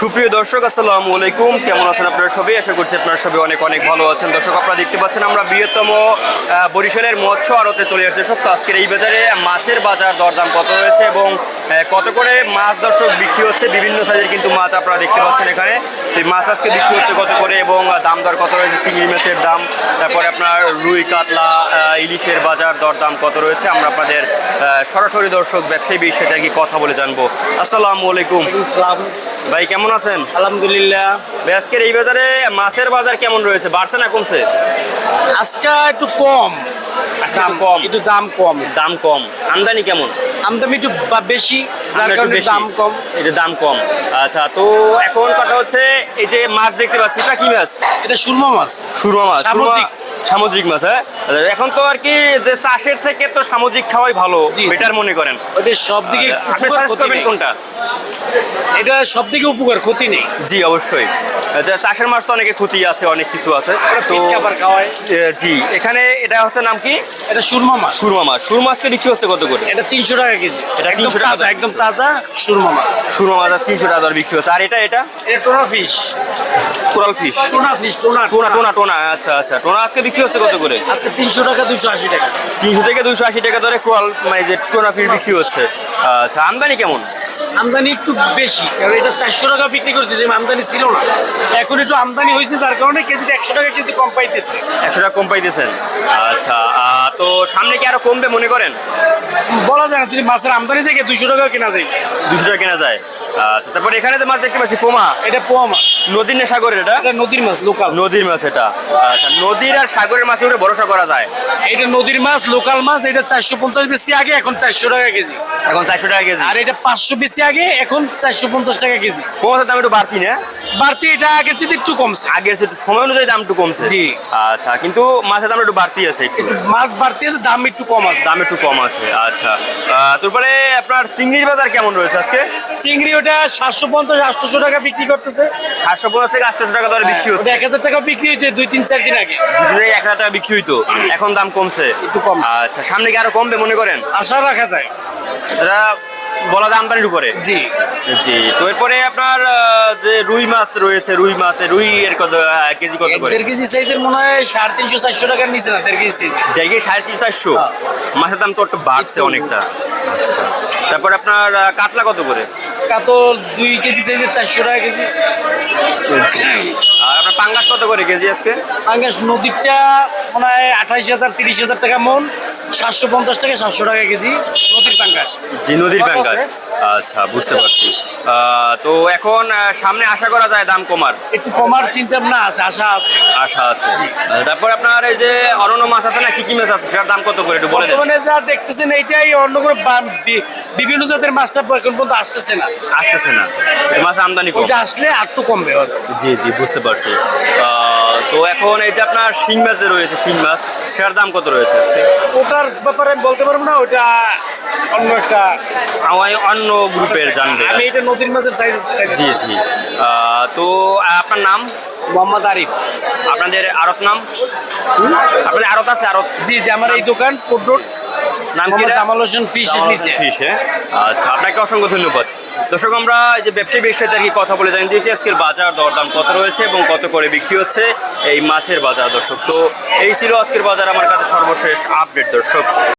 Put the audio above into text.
সুপ্রিয় দর্শক, আসসালামু আলাইকুম। কেমন আছেন আপনারা সবাই? আশা করছি আপনারা সবাই অনেক অনেক ভালো আছেন। দর্শক, আপনারা দেখতে পাচ্ছেন আমরা বৃহত্তম বরিশালের মৎস্য আড়তে চলে আসছে সত্য আজকের এই বাজারে মাছের বাজার দরদাম কত রয়েছে এবং কত করে মাছ দর্শক বিক্রি হচ্ছে? বিভিন্ন সাইজের কিন্তু মাছ আপনারা দেখতে পাচ্ছেন এখানে। এই মাছ আজকে বিক্রি হচ্ছে কত করে এবং দাম দর কত রয়েছে? চিংড়ি মাছের দাম। তারপরে আপনার রুই, কাতলা ইলিশের বাজার দরদাম কত রয়েছে? আমরা আপনাদের সরাসরি দর্শক, ব্যবসায়ী বিষয়ে কি কথা বলে জানব। আসসালামু আলাইকুম। ভাই কেমন আছেন? আলহামদুলিল্লাহ। আজকের এই বাজারে মাছের বাজার কেমন রয়েছে? বাড়ছে না কমছে? আজকে একটু কম। দাম কম? একটু দাম কম। দাম কম। আমদানি কেমন? আমদানি একটু বেশি যার কারণে দাম কম। এটা দাম কম। আচ্ছা তো এখন কথা হচ্ছে এই যে মাছ দেখতে পাচ্ছি এটা কি মাছ? এটা সুরমা মাছ। সুরমা মাছ সামুদ্রিক। সামুদ্রিক মাছ হ্যাঁ? এখন তো আর কি যে চাষের থেকে তো সামুদ্রিক খাওয়াই ভালো। বেটার মনে করেন। ওটা সব দিকে আপনি উপকার, সাজেস্ট করবেন কোনটা? এটা সব দিকে উপকার ক্ষতি নেই। জি অবশ্যই। আচ্ছা, চাষের মাছ তো অনেকে ক্ষতি আছে অনেক কিছু আছে। তো জি এখানে এটা হচ্ছে নাম কি? এটা সুরমা মাছ। সুরমা মাছ। সুরমা মাছকে বিক্রি হচ্ছে কত করে? এটা তিনশো টাকা কেজি। এটা 300 টাকা একদম তাজা সুরমা মাছ। সুরমা মাছ তিনশো টাকা দর বিক্রি হচ্ছে। আর এটা এটা? এটা tuna fish. Coral fish. Tuna fish tuna tuna. Tuna tuna. আচ্ছা আচ্ছা। টোনা আজকে বিক্রি হচ্ছে কত করে? আজকে তিনশো টাকা দুশো আশি টাকা। তিনশো থেকে দুশো আশি টাকা দরে কোরাল মানে যে বিক্রি হচ্ছে। আচ্ছা আমদানি কেমন? আমদানি একটু বেশি কারণ এটা চারশো টাকা বিক্রি করছে যে আমদানি ছিল না। এখন একটু আমদানি হয়েছে তার কারণে কেজিতে একশো টাকা কিন্তু কম পাইতেছে। একশো টাকা কম পাইতেছেন। আচ্ছা তো সামনে কি আরও কমবে মনে করেন? বলা যায় না যদি মাছের আমদানি থেকে দুশো টাকা কেনা যায়। দুশো টাকা কেনা যায়। আচ্ছা তারপরে এখানে যে মাছ দেখতে পাচ্ছি পোমা। এটা পোয়া মাছ। নদীর না সাগরের এটা? এটা নদীর মাছ লোকাল নদীর মাছ এটা। আচ্ছা নদীর আর সাগরের মাছের উপরে ভরসা করা যায়। এটা নদীর মাছ লোকাল মাছ এটা চারশো পঞ্চাশ বেশি আগে এখন চারশো টাকা কেজি। এখন চারশো টাকা কেজি। আর এটা পাঁচশো বেশি আগে এখন চারশো পঞ্চাশ টাকা কেজি। পোমাছের দাম একটু বাড়তি না? বাড়তি এটা আগের চেয়ে একটু কমছে। আগের চেয়ে সময় অনুযায়ী দাম একটু কমছে? জি। আচ্ছা কিন্তু মাছের দাম একটু বাড়তি আছে একটু। মাছ বাড়তি আছে দাম একটু কম আছে। দাম একটু কম আছে আচ্ছা। তারপরে আপনার চিংড়ির বাজার কেমন রয়েছে আজকে? চিংড়ি ওটা সাতশো পঞ্চাশ আটশোশো টাকা বিক্রি করতেছে। সাতশো পঞ্চাশ থেকে আটশো টাকা দরে বিক্রি হচ্ছে। ওটা এক হাজার টাকা বিক্রি হইতে দুই তিন চার দিন আগে। দুজনেই এক হাজার টাকা বিক্রি হইতো। এখন দাম কমছে। একটু কমছে। আচ্ছা সামনে কি আরও কমবে মনে করেন? আশা রাখা যায়। এটা বলা যায় আমদানির উপরে। জি। জি তো এরপরে আপনার যে রুই মাছ রয়েছে রুই মাছ রুই এর কত কেজি কত করে? দেড় কেজি সাইজের মনে হয় সাড়ে তিনশো চারশো টাকার নিচে না দেড় কেজি সাইজ দেখি সাড়ে তিনশো চারশো? হ্যাঁ। মাছের দাম তো একটু বাড়ছে অনেকটা। তারপর আপনার কাতলা কত করে? কাতল দুই কেজি সাইজের চারশো টাকা কেজি। আর আপনার পাঙ্গাস কত করে কেজি আজকে? আঙ্গাস নদীরটা মনে হয় আঠাইশ হাজার তিরিশ হাজার টাকা মন। সাতশো পঞ্চাশ টাকা সাতশো টাকা কেজি নদীর পাঙ্গাস। জি নদীর পাঙ্গাস। আচ্ছা বুঝতে পারছি। তো এখন সামনে আশা করা যায় দাম কমার? একটু কমার চিন্তা ভাবনা আছে আশা আছে। আশা আছে। তারপর আপনার এই যে অরণ্য মাছ আছে না কি কি মাছ আছে? সেটার দাম কত করে? একটু বলে দেন। বর্তমানে যা দেখতেছেন এইটাই অন্য কোনো বিভিন্ন জাতের মাছটা এখন পর্যন্ত আসতেছে না। আসতেছে না। মাছ আমদানি কম। ওইটা আসলে আর তো কমবে জি জি বুঝতে পারছি। তো এখন এই যে আপনার শিং মাছ রয়েছে শিং মাছ। সেটার দাম কত রয়েছে আজকে? ওটার ব্যাপারে আমি বলতে পারব না ওটা অন্য একটা আমি অন্য গ্রুপের জানবে। আমি এটা নদীর মাছের সাইজ জি জি। তো আপনার নাম? মোহাম্মদ আরিফ। আপনাদের আরত নাম? আপনাদের আরত আছে আরত। জি জি আমার এই দোকান ফুড রোড। নাম কি জামাল হোসেন ফিশ নিচে। ফিশ হ্যাঁ? আচ্ছা আপনাকে অসংখ্য ধন্যবাদ। দর্শক আমরা এই যে ব্যবসায়ী বিষয়ে আর কি কথা বলে জানিয়ে দিয়েছি আজকের বাজার দরদাম কত রয়েছে এবং কত করে বিক্রি হচ্ছে এই মাছের বাজার দর্শক। তো এই ছিল আজকের বাজার আমার কাছে সর্বশেষ আপডেট দর্শক।